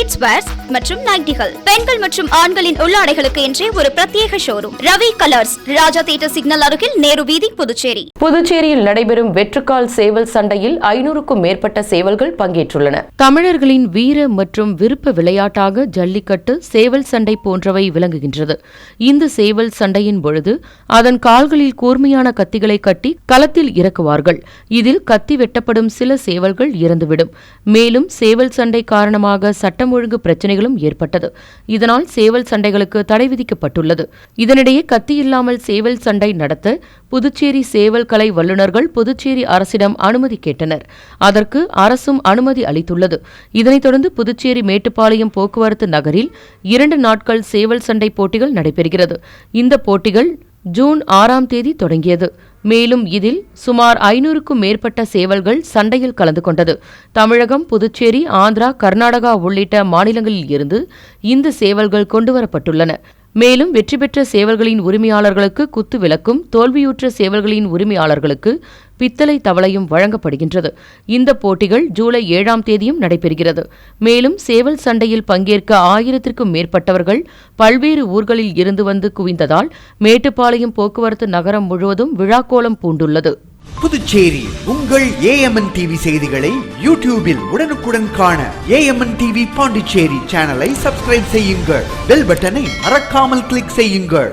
kids wears மற்றும் நைட்டிகள். பெண்கள் மற்றும் ஆண்களின் உள்ளாடைகளுக்கு என்றே ஒரு பிரத்யேக showroom Ravi colours Raja theatre signal அருகில் நேரு வீதி புதுச்சேரி. புதுச்சேரியில் நடைபெறும் வெற்றுக்கால் சேவல் சண்டையில் ஐநூறுக்கும் மேற்பட்ட சேவல்கள் பங்கேற்றுள்ளன. தமிழர்களின் வீர மற்றும் விருப்ப விளையாட்டாக ஜல்லிக்கட்டு சேவல் சண்டை போன்றவை விளங்குகின்றது. இந்த சேவல் சண்டையின் பொழுது அதன் கால்களில் கூர்மையான கத்திகளை கட்டி களத்தில் இறக்குவார்கள். இதில் கத்தி வெட்டப்படும் சில சேவல்கள் இறந்துவிடும். மேலும் சேவல் சண்டை காரணமாக சட்டம் ஒழுங்கு பிரச்சினைகளும் ஏற்பட்டது. இதனால் சேவல் சண்டைகளுக்கு தடை விதிக்கப்பட்டுள்ளது. இதனிடையே கத்தி இல்லாமல் சேவல் சண்டை நடத்த புதுச்சேரி சேவல் கலை வல்லுநர்கள் புதுச்சேரி அரசிடம் அனுமதி கேட்டனர். அதற்கு அரசும் அனுமதி அளித்துள்ளது. இதனைத் தொடர்ந்து புதுச்சேரி மேட்டுப்பாளையம் போக்குவரத்து நகரில் இரண்டு நாட்கள் சேவல் சண்டை போட்டிகள் நடைபெறுகிறது. இந்த போட்டிகள் ஜூன் ஆறாம் தேதி தொடங்கியது. மேலும் இதில் சுமார் ஐநூறுக்கும் மேற்பட்ட சேவல்கள் சண்டையில் கலந்து கொண்டது. தமிழகம் புதுச்சேரி ஆந்திரா கர்நாடகா உள்ளிட்ட மாநிலங்களில் இருந்து இந்த சேவல்கள் கொண்டுவரப்பட்டுள்ளன. மேலும் வெற்றி பெற்ற சேவல்களின் உரிமையாளர்களுக்கு குத்து விளக்கும் தோல்வியுற்ற சேவல்களின் உரிமையாளர்களுக்கு பித்தளை தவளையும் வழங்கப்படுகின்றது. இந்த போட்டிகள் ஜூலை ஏழாம் தேதியும் நடைபெறுகிறது. மேலும் சேவல் சண்டையில் பங்கேற்க ஆயிரத்திற்கும் மேற்பட்டவர்கள் பல்வேறு ஊர்களில் இருந்து வந்து குவிந்ததால் மேட்டுப்பாளையம் போக்குவரத்து நகரம் முழுவதும் விழாக்கோலம் பூண்டுள்ளது. புதுச்சேரி உங்கள் ஏஎம்என் டிவி செய்திகளை யூடியூபில் உடனுக்குடன் காண ஏஎம்என் டிவி பாண்டிச்சேரி சேனலை சப்ஸ்கிரைப் செய்யுங்கள். பெல் பட்டனை மறக்காமல் கிளிக் செய்யுங்கள்.